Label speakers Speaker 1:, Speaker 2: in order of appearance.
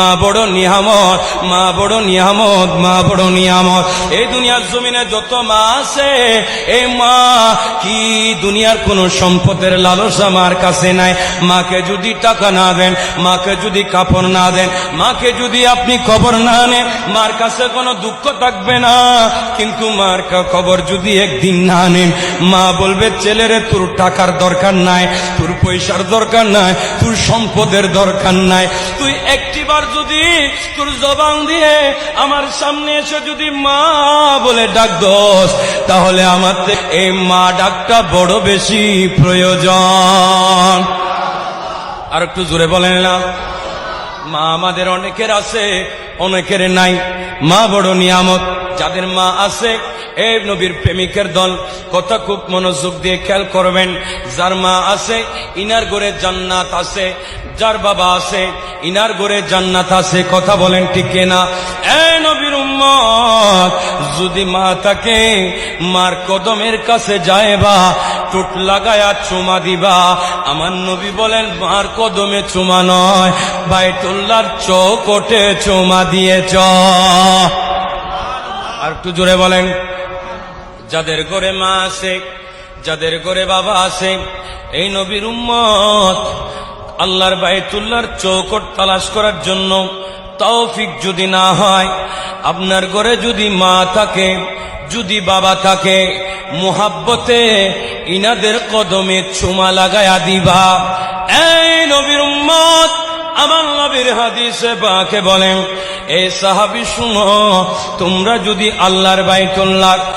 Speaker 1: মা বড় নিয়ামত, মা বড় নিয়ামত, মা বড় নিয়ামত। এই দুনিয়ার জমিনে যত মা আছে, এই মা কি দুনিয়ার কোন সম্পদের লালসা মার কাছে নাই? মাকে যদি টাকা না দেন, মাকে যদি কাপড় না দেন, মাকে যদি আপনি খবর না নেন, মার কাছে কোনো দুঃখ থাকবে না। কিন্তু মার খবর যদি একদিন না নেন, মা বলবে, ছেলেরে, তোর টাকার দরকার নাই, তোর পয়সার দরকার নাই, তোর সম্পদের দরকার নাই। তুই একটিবার যদি তোর জবান দিয়ে আমার সামনে এসে যদি মা বলে ডাক দোষ, তাহলে আমার এই মা ডাকটা বড় বেশি প্রয়োজন। আর একটু জোরে বলেন না। মা আমাদের অনেকের আছে, অনেকের নাই। মা বড় নিয়ামত। যাদের মা আছে এই নবীর প্রেমিকের দল কথা খুব মনোযোগ দিয়ে খেয়াল করবেন, যার মা আছে, ইনার ঘরে জান্নাত আছে, যার বাবা আছে, ইনার ঘরে জান্নাত আছে, কথা বলেন ঠিক না এই নবীর যদি মা তাকে মার কদমের কাছে যায় বা টুট লাগায়া চুমা দিবা, আমার নবী বলেন, মার কদমে চুমা নয় বাইতুল্লার চৌকটে চুমা দিয়েছ। আর একটু জোরে বলেন। যাদের ঘরে মা আছে, যাদের ঘরে বাবা আছে, এই নবীর উম্মত আল্লাহর বাইতুল্লাহর চৌকট তালাশ করার জন্য তৌফিক যদি না হয়, আপনার ঘরে যদি মা থাকে, যদি বাবা থাকে, মোহাব্বতে ইনাদের কদমে চুমা লাগায়া দিবা। এই নবীর উম্মত, আমার নবীর হাদিসে বাকে বলেন এ সাহাবি শুনো তোমরা যদি আল্লাহর বাইতুল্লাহ